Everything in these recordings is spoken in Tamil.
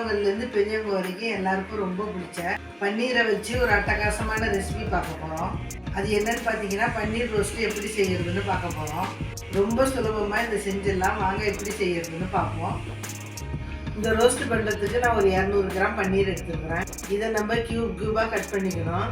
சின்னவங்கலேருந்து பெரியவங்க வரைக்கும் எல்லாருக்கும் ரொம்ப பிடிச்ச பன்னீரை வச்சு ஒரு அட்டகாசமான ரெசிபி பார்க்க போகிறோம் அது என்னன்னு பார்த்தீங்கன்னா பன்னீர் ரோஸ்ட்டு எப்படி செய்யறதுன்னு பார்க்க போகிறோம் ரொம்ப சுலபமாக இதை செஞ்சிடலாம். வாங்க எப்படி செய்யறதுன்னு பார்ப்போம். இந்த ரோஸ்ட் பண்ணுறதுக்கு நான் ஒரு இரநூறு கிராம் பன்னீர் எடுத்துக்கிறேன் இதை நம்ம கியூப் கியூபாக கட் பண்ணிக்கணும்.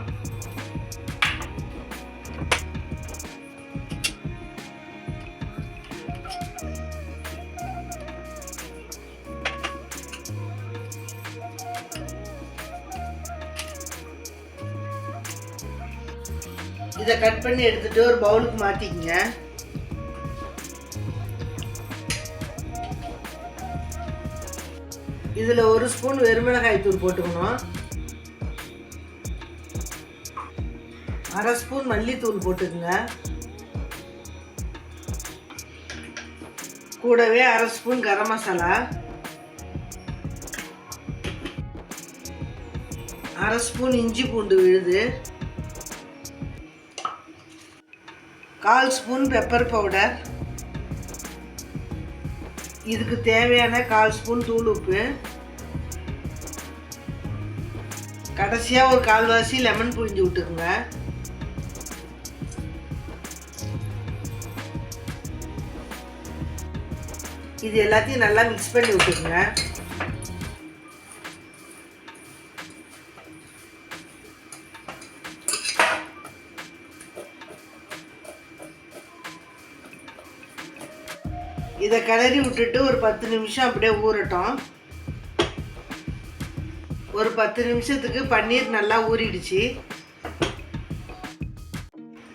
இதை கட் பண்ணி எடுத்துட்டு ஒரு பவுலுக்கு மாற்றிக்கங்க இதில் ஒரு ஸ்பூன் வெறுமிளகாய் தூள் போட்டுக்கணும். அரை ஸ்பூன் மல்லித்தூள் போட்டுக்கங்க. கூடவே அரை ஸ்பூன் கரம் மசாலா. அரை ஸ்பூன் இஞ்சி பூண்டு விழுது. கால் ஸ்பூன் பெப்பர் பவுடர். இதுக்கு தேவையான கால் ஸ்பூன் தூள் உப்பு. கடைசியாக ஒரு கால்வாசி லெமன் புழிஞ்சு விட்டுக்குங்க. இது எல்லாத்தையும் நல்லா மிக்ஸ் பண்ணி விட்டுக்குங்க. இதை கிளறி விட்டுட்டு ஒரு பத்து நிமிஷம் அப்படியே ஊறட்டும். ஒரு பத்து நிமிஷத்துக்கு பன்னீர் நல்லா ஊறிடுச்சு.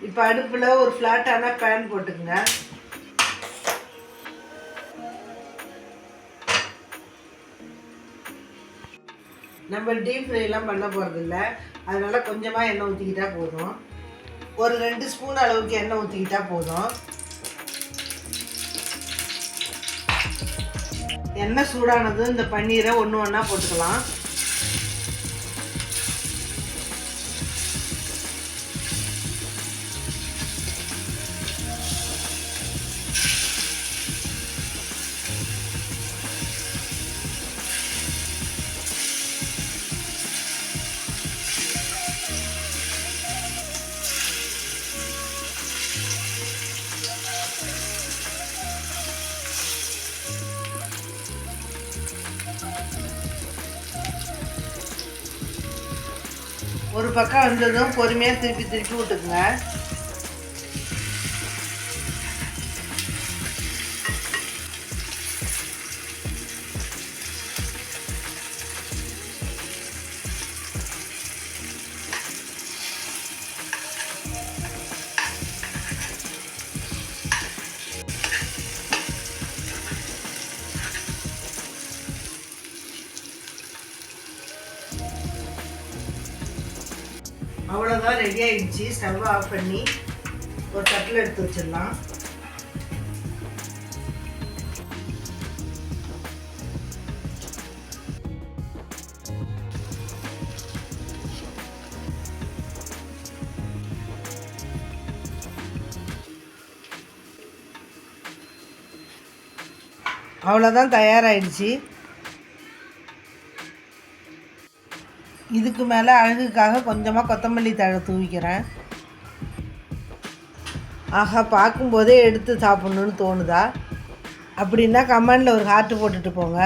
இப்போ அடுப்பில் ஒரு ஃப்ளாட்டான பேன் போட்டுக்குங்க. நம்ம டீப் ஃப்ரைலாம் பண்ண போகிறதில்ல அதனால கொஞ்சமாக எண்ணெய் ஊற்றிக்கிட்டா போதும். ஒரு ரெண்டு ஸ்பூன் அளவுக்கு எண்ணெய் ஊற்றிக்கிட்டா போதும். எண்ணெய் சூடானதும் இந்த பன்னீரை ஒன்று ஒன்றா போட்டுக்கலாம். ஒரு பக்கம் வந்ததும் பொறுமையாக திருப்பி திருப்பி விட்டுக்குங்க. அவ்வளோதான் ரெடி ஆயிடுச்சு. ஸ்டவ் ஆஃப் பண்ணி ஒரு தட்டில் எடுத்து வச்சிடலாம். அவ்வளோதான் தயாராகிடுச்சு இதுக்கு மேலே அழகுக்காக கொஞ்சமாக கொத்தமல்லி தழை தூவிக்கிறேன். ஆஹா பார்க்கும்போதே எடுத்து சாப்பிட்ணுன்னு தோணுதா? அப்படின்னா கமெண்டில் ஒரு ஹார்ட் போட்டுட்டு போங்க.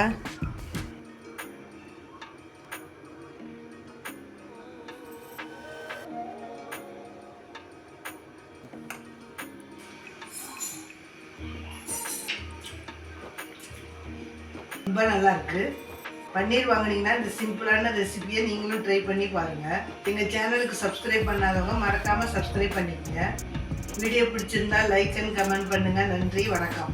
ரொம்ப நல்லாருக்கு பன்னீர் வாங்குனீங்கன்னா இந்த சிம்பிளான ரெசிபியை நீங்களும் ட்ரை பண்ணி பாருங்கள் எங்கள் சேனலுக்கு சப்ஸ்கிரைப் பண்ணாதவங்க மறக்காமல் சப்ஸ்கிரைப் பண்ணிக்கங்க. வீடியோ பிடிச்சிருந்தா லைக் அண்ட் கமெண்ட் பண்ணுங்கள் நன்றி வணக்கம்.